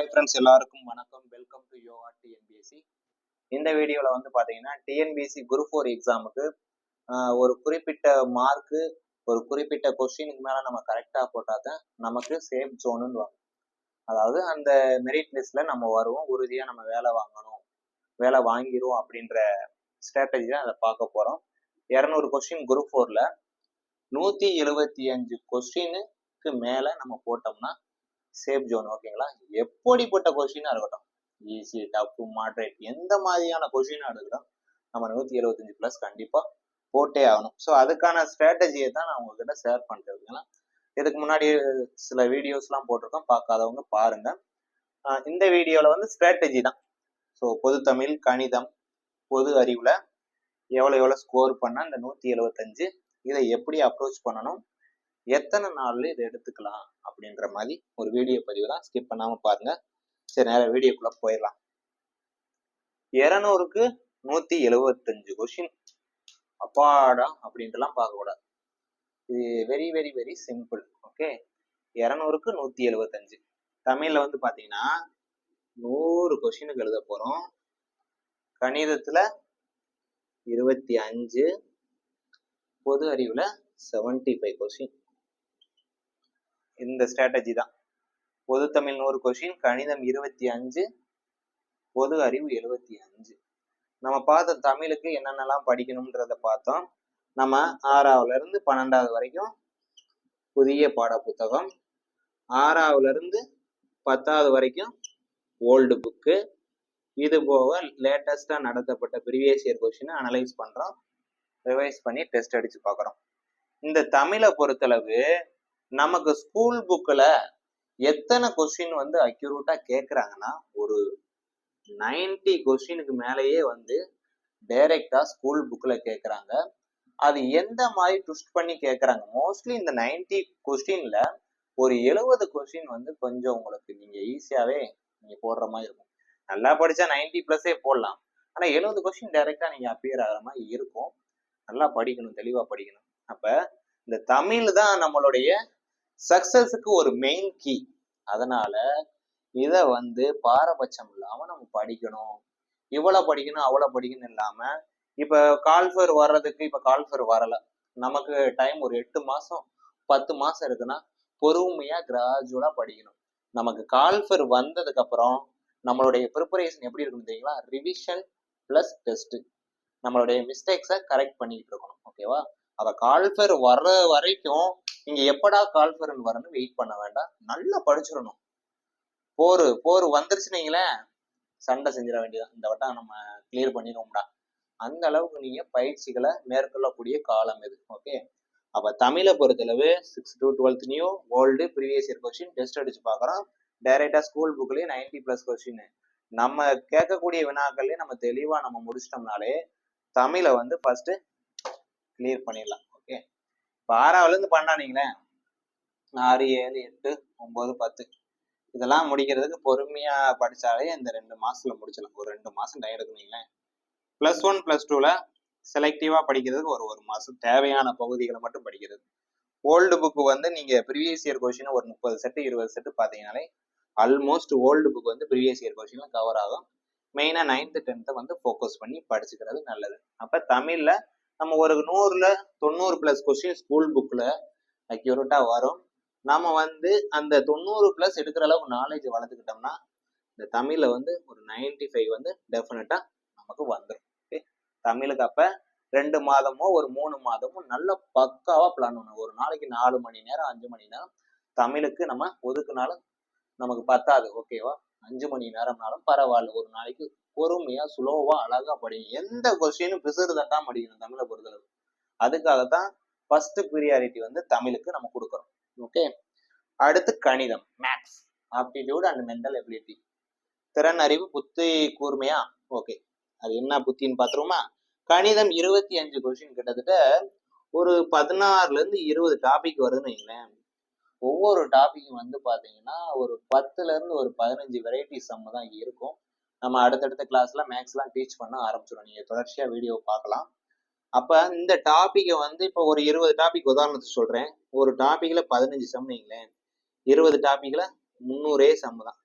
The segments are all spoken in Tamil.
ஹாய் ஃப்ரெண்ட்ஸ் எல்லாருக்கும் வணக்கம். வெல்கம் டு யோகா டிஎன்பிஎஸ்சி இந்த வீடியோவில் வந்து பார்த்தீங்கன்னா டிஎன்பிஎஸ்சி குரூப் ஃபோர் எக்ஸாமுக்கு ஒரு குறிப்பிட்ட மார்க்கு ஒரு குறிப்பிட்ட கொஸ்டினுக்கு மேலே நம்ம கரெக்டாக போட்டால் தான் நமக்கு சேஃப் ஜோனுன்னு வரும். அதாவது அந்த மெரிட் லிஸ்ட்டில் நம்ம வருவோம். உறுதியாக நம்ம வேலை வாங்கணும். வேலை வாங்கிடுவோம் அப்படின்ற ஸ்ட்ராட்டஜி தான் அதை பார்க்க போகிறோம் இரநூறு கொஸ்டின் குரூப் ஃபோரில் நூற்றி எழுபத்தி அஞ்சு கொஸ்டினுக்கு மேலே நம்ம போட்டோம்னா சேஃப் ஜோன் ஓகேங்களா எப்படிப்பட்ட கொஷினாக இருக்கட்டும். ஈஸி டஃப் மாட்ரேட் எந்த மாதிரியான கொஷினாக இருக்கட்டும் நம்ம நூற்றி எழுபத்தஞ்சு ப்ளஸ் கண்டிப்பாக போட்டே ஆகணும். ஸோ அதுக்கான ஸ்ட்ராட்டஜியை தான் நான் உங்ககிட்ட ஷேர் பண்ணுறேன் ஓகேங்களா இதுக்கு முன்னாடி சில வீடியோஸ்லாம் போட்டிருக்கோம் பார்க்காதவங்க பாருங்க. இந்த வீடியோவில் வந்து ஸ்ட்ராட்டஜி தான். ஸோ பொது தமிழ் கணிதம் பொது அறிவில் எவ்வளோ எவ்வளோ ஸ்கோர் பண்ணால் இந்த நூற்றி எழுபத்தஞ்சு இதை எப்படி அப்ரோச் பண்ணணும் எத்தனை நாள்ல இதை எடுத்துக்கலாம் அப்படின்ற மாதிரி ஒரு வீடியோ பதிவு தான் ஸ்கிப் பண்ணாம பாருங்க. சரி நேரம் வீடியோக்குள்ள போயிடலாம். இரநூறுக்கு நூத்தி எழுபத்தஞ்சு கொஷின் அப்பாடா அப்படின்ட்டுலாம் பார்க்க கூடாது இது very very very simple okay இரநூறுக்கு நூத்தி எழுபத்தஞ்சு தமிழ்ல வந்து பாத்தீங்கன்னா நூறு கொஷினுக்கு எழுத போறோம். கணிதத்துல இருபத்தி அஞ்சு பொது அறிவுல செவன்டி ஃபைவ் கொஸ்டின் இந்த ஸ்ட்ராட்டஜி தான். பொது தமிழ் நூறு கொஷின் கணிதம் இருபத்தி அஞ்சு பொது அறிவு எழுபத்தி அஞ்சு. நம்ம பார்த்த தமிழுக்கு என்னென்னலாம் படிக்கணும்ன்றத பார்த்தோம். நம்ம ஆறாவதுல இருந்து பன்னெண்டாவது வரைக்கும் புதிய பாட புத்தகம் ஆறாவதுல இருந்து பத்தாவது வரைக்கும் ஓல்டு புக்கு இது போக லேட்டஸ்டாக நடத்தப்பட்ட ப்ரீவியஸ் இயர் கொஷினை அனலைஸ் பண்ணுறோம் ரிவைஸ் பண்ணி டெஸ்ட் அடித்து பார்க்குறோம். இந்த தமிழை பொறுத்தளவு நமக்கு ஸ்கூல் புக்கில் எத்தனை கொஸ்டின் வந்து அக்யூரேட்டாக கேட்குறாங்கன்னா ஒரு நைன்டி கொஸ்டினுக்கு மேலேயே வந்து டைரெக்டாக ஸ்கூல் புக்கில் கேட்குறாங்க அது எந்த மாதிரி ட்விஸ்ட் பண்ணி கேட்குறாங்க மோஸ்ட்லி இந்த நைன்டி கொஸ்டினில் ஒரு எழுபது கொஸ்டின் வந்து கொஞ்சம் உங்களுக்கு நீங்கள் ஈஸியாகவே நீங்கள் போடுற மாதிரி இருக்கும். நல்லா படித்தா நைன்டி ப்ளஸ்ஸே போடலாம். ஆனால் எழுபது கொஸ்டின் டைரெக்டாக நீங்கள் அப்பியர் ஆகிற மாதிரி இருக்கும். நல்லா படிக்கணும் தெளிவாக படிக்கணும். அப்போ இந்த தமிழ் தான் நம்மளுடைய சக்சஸுக்கு ஒரு மெயின் கீ அதனால இதை வந்து பாரபட்சம் இல்லாமல் நம்ம படிக்கணும். இவ்வளோ படிக்கணும் அவ்வளோ படிக்கணும் இல்லாமல் இப்போ கால்ஃபர் வர்றதுக்கு இப்போ கால்ஃபர் வரல. நமக்கு டைம் ஒரு எட்டு மாதம் பத்து மாதம் இருக்குன்னா பொறுமையாக கிராஜுவலாக படிக்கணும். நமக்கு கால்ஃபர் வந்ததுக்கப்புறம் நம்மளுடைய ப்ரிப்பரேஷன் எப்படி இருக்குன்னு தெரியுங்களா? ரிவிஷன் ப்ளஸ் டெஸ்ட்டு நம்மளுடைய மிஸ்டேக்ஸை கரெக்ட் பண்ணிக்கிட்டு இருக்கணும். ஓகேவா அதை கால்ஃபர் வர்ற வரைக்கும் நீங்க எப்படா கால்ஃபரன் வரணும்னு வெயிட் பண்ண வேண்டாம். நல்லா படிச்சிடணும். போர் போர் வந்துருச்சுனீங்களே சண்டை செஞ்சிட வேண்டியதான் இந்த வட்டம் நம்ம கிளியர் பண்ணிடுவோம்டா. அந்த அளவுக்கு நீங்க பயிற்சிகளை மேற்கொள்ளக்கூடிய காலம் இது. ஓகே அப்ப தமிழை பொறுத்தளவு six to twelfth new old previous year question test அடிச்சு பாக்குறோம் டைரக்டா ஸ்கூல் புக்லயே நைன்டி பிளஸ் கொஸ்டின் நம்ம கேட்கக்கூடிய வினாக்கள்லயே நம்ம தெளிவா நம்ம முடிச்சிட்டோம்னாலே தமிழை வந்து ஃபர்ஸ்ட் கிளியர் பண்ணிடலாம். இப்போ ஆறாவதுல இருந்து பண்ணானீங்களேன் ஆறு ஏழு எட்டு ஒன்பது பத்து. இதெல்லாம் முடிக்கிறதுக்கு பொறுமையா படிச்சாலே இந்த ரெண்டு மாசத்துல முடிச்சிடலாம். ஒரு ரெண்டு மாசம் டைம் எடுக்கணுங்களேன் ப்ளஸ் ஒன் ப்ளஸ் டூல செலக்டிவா படிக்கிறதுக்கு ஒரு ஒரு மாசம் தேவையான பகுதிகளை மட்டும் படிக்கிறது. ஓல்டு புக்கு வந்து நீங்க ப்ரீவியஸ் இயர் கொஸ்டின் ஒரு முப்பது செட்டு இருபது செட்டு பார்த்தீங்கனாலே ஆல்மோஸ்ட் ஓல்டு புக் வந்து ப்ரீவியஸ் இயர் கொஸ்டின்ல கவர் ஆகும். மெயினா நைன்த்து டென்த்தை வந்து ஃபோக்கஸ் பண்ணி படிச்சுக்கிறது நல்லது. அப்ப தமிழ்ல நம்ம ஒரு நூறுல தொண்ணூறு பிளஸ் கொஸ்டின் ஸ்கூல் புக்ல அக்யூரேட்டா வரும். நாம வந்து அந்த தொண்ணூறு பிளஸ் எடுக்கிற அளவுக்கு நாலேஜ் வளர்த்துக்கிட்டோம்னா இந்த தமிழ்ல வந்து ஒரு நைன்டி ஃபைவ் வந்து டெஃபினட்டா நமக்கு வந்துடும் ஓகே தமிழுக்கு அப்ப ரெண்டு மாதமோ ஒரு மூணு மாதமோ நல்ல பக்காவா பிளான் பண்ணணும். ஒரு நாளைக்கு நாலு மணி நேரம் அஞ்சு மணி நேரம் தமிழுக்கு நம்ம ஒதுக்குனாலும் நமக்கு பத்தாது. ஓகேவா அஞ்சு மணி நேரம்னாலும் பரவாயில்ல. ஒரு நாளைக்கு பொறுமையா ஸ்லோவா அழகா படிங்க. எந்த கொஸ்டினும் பிசுறு தட்டாம படிக்கணும் தமிழை பொறுத்தளவு. அதுக்காகத்தான் ஃபர்ஸ்ட் ப்ரியாரிட்டி வந்து தமிழுக்கு நம்ம கொடுக்குறோம். ஓகே அடுத்து கணிதம் maths aptitude and mental ability திறன் அறிவு புத்தி கூர்மையா? ஓகே அது என்ன புத்தின்னு பார்த்துருவோமா? கணிதம் இருபத்தி அஞ்சு கொஸ்டின் கிட்டத்தட்ட ஒரு பதினாறுல இருந்து இருபது டாபிக் வருதுன்னு வைங்களேன். ஒவ்வொரு டாபிக்கும் வந்து பார்த்தீங்கன்னா ஒரு பத்துல இருந்து ஒரு பதினஞ்சு வெரைட்டி சம் தான் இருக்கும். நம்ம அடுத்தடுத்த கிளாஸ்ல மேக்ஸ்லாம் டீச் பண்ண ஆரம்பிச்சிடும் நீங்க தொடர்ச்சியா வீடியோ பார்க்கலாம். அப்ப இந்த டாப்பிக்கை வந்து இப்போ ஒரு இருபது டாபிக் உதாரணத்துக்கு சொல்றேன். ஒரு டாபிக்ல பதினஞ்சு சம் நீங்களேன் இருபது டாப்பிக்கில் முந்நூறே சம் தான்.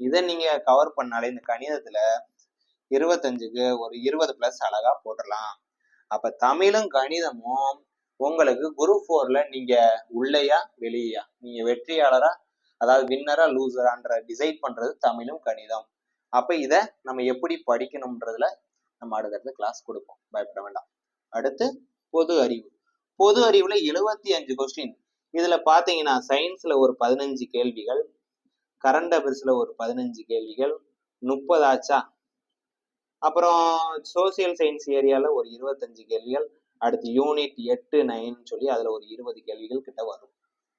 இதை நீங்க கவர் பண்ணாலே இந்த கணிதத்துல இருபத்தஞ்சுக்கு ஒரு இருபது பிளஸ் அழகா போட்டுடலாம். அப்ப தமிழும் கணிதமும் உங்களுக்கு குரூப் ஃபோர்ல நீங்க உள்ளேயா வெளியா நீங்க வெற்றியாளரா அதாவது வின்னரா லூசரான்ற டிசைட் பண்றது தமிழும் கணிதம். அப்ப இத நம்ம எப்படி படிக்கணும்ன்றதுல நம்ம அடுத்தடுத்து கிளாஸ் கொடுப்போம். பயப்பட வேண்டாம். அடுத்து பொது அறிவு. பொது அறிவுல எழுபத்தி அஞ்சு கொஸ்டின் இதுல பாத்தீங்கன்னா சயின்ஸ்ல ஒரு பதினஞ்சு கேள்விகள் கரண்ட் அஃபேர்ஸ்ல ஒரு பதினஞ்சு கேள்விகள் முப்பது ஆச்சா? அப்புறம் சோசியல் சயின்ஸ் ஏரியால ஒரு இருபத்தஞ்சு கேள்விகள் அடுத்து யூனிட் எட்டு நைன் சொல்லி அதுல ஒரு இருபது கேள்விகள் கிட்ட வரும்.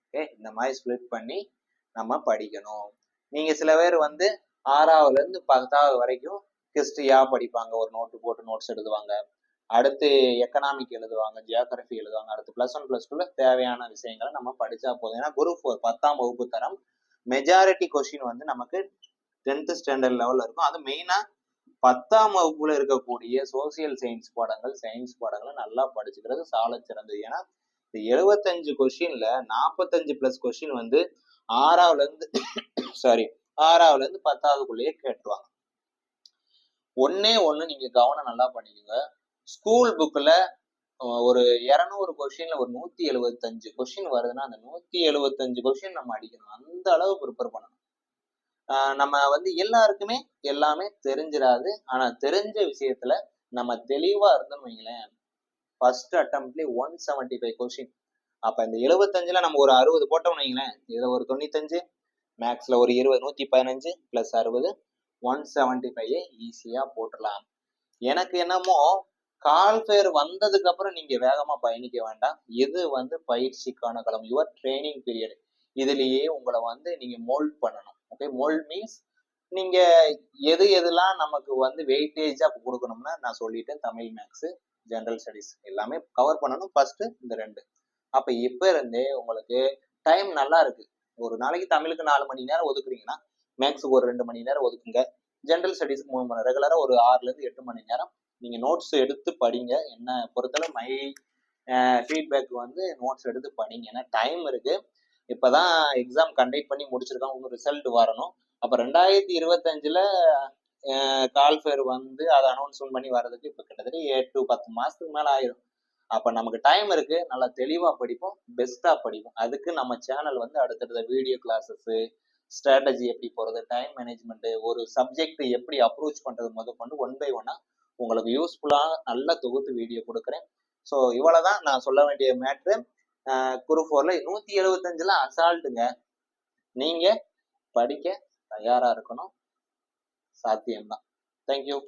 ஓகே இந்த மாதிரி ஸ்ப்ளிட் பண்ணி நம்ம படிக்கணும். நீங்க சில பேர் வந்து ஆறாவதுல இருந்து பத்தாவது வரைக்கும் ஹிஸ்டரியா படிப்பாங்க. ஒரு நோட்டு போட்டு நோட்ஸ் எழுதுவாங்க. அடுத்து எக்கனாமிக் எழுதுவாங்க ஜியோகிரபி எழுதுவாங்க. அடுத்து பிளஸ் ஒன் பிளஸ் டூல தேவையான விஷயங்களை நம்ம படிச்சா போதும். ஏன்னா குரூப் ஃபோர் பத்தாம் வகுப்பு தரம் மெஜாரிட்டி கொஸ்டின் வந்து நமக்கு டென்த் ஸ்டாண்டர்ட் லெவல்ல இருக்கும். அது மெயினா பத்தாம் வகுப்புல இருக்கக்கூடிய சோசியல் சயின்ஸ் பாடங்கள் சயின்ஸ் பாடங்களை நல்லா படிச்சுக்கிறது சால சிறந்தது. ஏன்னா இந்த எழுபத்தஞ்சு கொஸ்டின்ல நாற்பத்தஞ்சு பிளஸ் கொஸ்டின் வந்து ஆறாவதுல இருந்து சாரி ஆறாவதுல இருந்து பத்தாவதுக்குள்ளேயே கேட்டுருவாங்க. ஒன்னே ஒண்ணு நீங்க கவனம் நல்லா பண்ணிக்கோங்க. ஸ்கூல் புக்ல ஒரு இரநூறு கொஸ்டின்ல ஒரு நூத்தி எழுபத்தஞ்சு கொஸ்டின் வருதுன்னா அந்த நூத்தி எழுபத்தஞ்சு கொஸ்டின் நம்ம அடிக்கணும். அந்த அளவு ப்ரிப்பேர் பண்ணணும். நம்ம வந்து எல்லாருக்குமே எல்லாமே தெரிஞ்சிடாது ஆனா தெரிஞ்ச விஷயத்துல நம்ம தெளிவா இருந்தோம்னு வைங்களேன் ஃபர்ஸ்ட் அட்டம்ப்ட்லேயே ஒன் செவன்டி ஃபைவ் கொஸ்டின் அப்ப இந்த எழுபத்தஞ்சுல நம்ம ஒரு அறுபது போட்டோம்னு வைங்களேன் இதுல ஒரு தொண்ணூத்தஞ்சு மேக்ஸ்ல ஒரு இருபது நூத்தி பதினஞ்சு பிளஸ் அறுபது ஒன் செவன்டி ஃபைவ் ஈஸியா போட்டுடலாம் எனக்கு என்னமோ கால் பேர் வந்ததுக்கு அப்புறம் நீங்க வேகமா பயணிக்க வேண்டாம். இது வந்து பயிற்சிக்கான களம். யுவர் ட்ரைனிங் பீரியட் இதுலயே உங்களை வந்து நீங்க மோல்ட் பண்ணணும். ஓகே மோல்ட் மீன்ஸ் நீங்க எது எதுலாம் நமக்கு வந்து வெயிட்டேஜா கொடுக்கணும்னா நான் சொல்லிட்டேன் தமிழ் மேக்ஸ் ஜென்ரல் ஸ்டடிஸ் எல்லாமே கவர் பண்ணணும் ஃபர்ஸ்ட் இந்த ரெண்டு. அப்ப இப்ப இருந்தே உங்களுக்கு டைம் நல்லா இருக்கு. ஒரு நாளைக்கு தமிழுக்கு நாலு மணி நேரம் ஒதுக்குறீங்கன்னா மேக்ஸுக்கு ஒரு ரெண்டு மணி நேரம் ஒதுக்குங்க. ஜென்ரல் ஸ்டடீஸ்க்கு மூணு மணி ரெகுலரா ஒரு ஆறுல இருந்து எட்டு மணி நேரம் நீங்க நோட்ஸ் எடுத்து படிங்க. என்ன பொறுத்தளவு மை ஃபீட்பேக் வந்து நோட்ஸ் எடுத்து படிங்க. ஏன்னா டைம் இருக்கு. இப்போதான் எக்ஸாம் கண்டக்ட் பண்ணி முடிச்சிருக்காங்க உங்களுக்கு ரிசல்ட் வரணும். அப்போ ரெண்டாயிரத்தி இருபத்தஞ்சில் கால் ஃபேர் வந்து அதை அனௌன்ஸ்மெண்ட் பண்ணி வர்றதுக்கு இப்போ கிட்டத்தட்ட எட்டு பத்து மாதத்துக்கு மேலே ஆயிரும். அப்போ நமக்கு டைம் இருக்குது நல்லா தெளிவாக படிப்போம். பெஸ்ட்டாக படிப்போம். அதுக்கு நம்ம சேனல் வந்து அடுத்தடுத்த வீடியோ கிளாஸஸ்ஸு ஸ்ட்ராட்டஜி எப்படி போகிறது டைம் மேனேஜ்மெண்ட்டு ஒரு சப்ஜெக்ட் எப்படி அப்ரோச் பண்ணுறது முதல் கொண்டு ஒன் பை ஒன்னாக உங்களுக்கு யூஸ்ஃபுல்லாக நல்ல தொகுத்து வீடியோ கொடுக்குறேன். ஸோ இவ்வளோ தான் நான் சொல்ல வேண்டிய மேட்ரு குரு ஃபோர்ல நூத்தி எழுபத்தஞ்சுல அசால்ட்டுங்க நீங்க படிக்க தயாரா இருக்கணும். சாத்தியம்தான். தேங்க்யூ